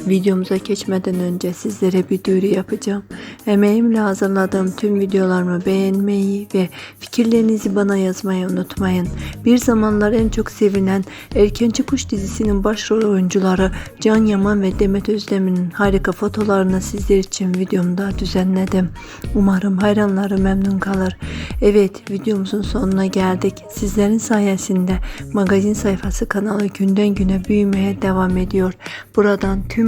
Videomuza geçmeden önce sizlere bir duyuru yapacağım. Emeğimle hazırladığım tüm videolarımı beğenmeyi ve fikirlerinizi bana yazmayı unutmayın. Bir zamanlar en çok sevilen Erkenci Kuş dizisinin başrol oyuncuları Can Yaman ve Demet Özdemir'in harika fotolarını sizler için videomda düzenledim. Umarım hayranları memnun kalır. Evet videomuzun sonuna geldik. Sizlerin sayesinde magazin sayfası kanalı günden güne büyümeye devam ediyor. Buradan tüm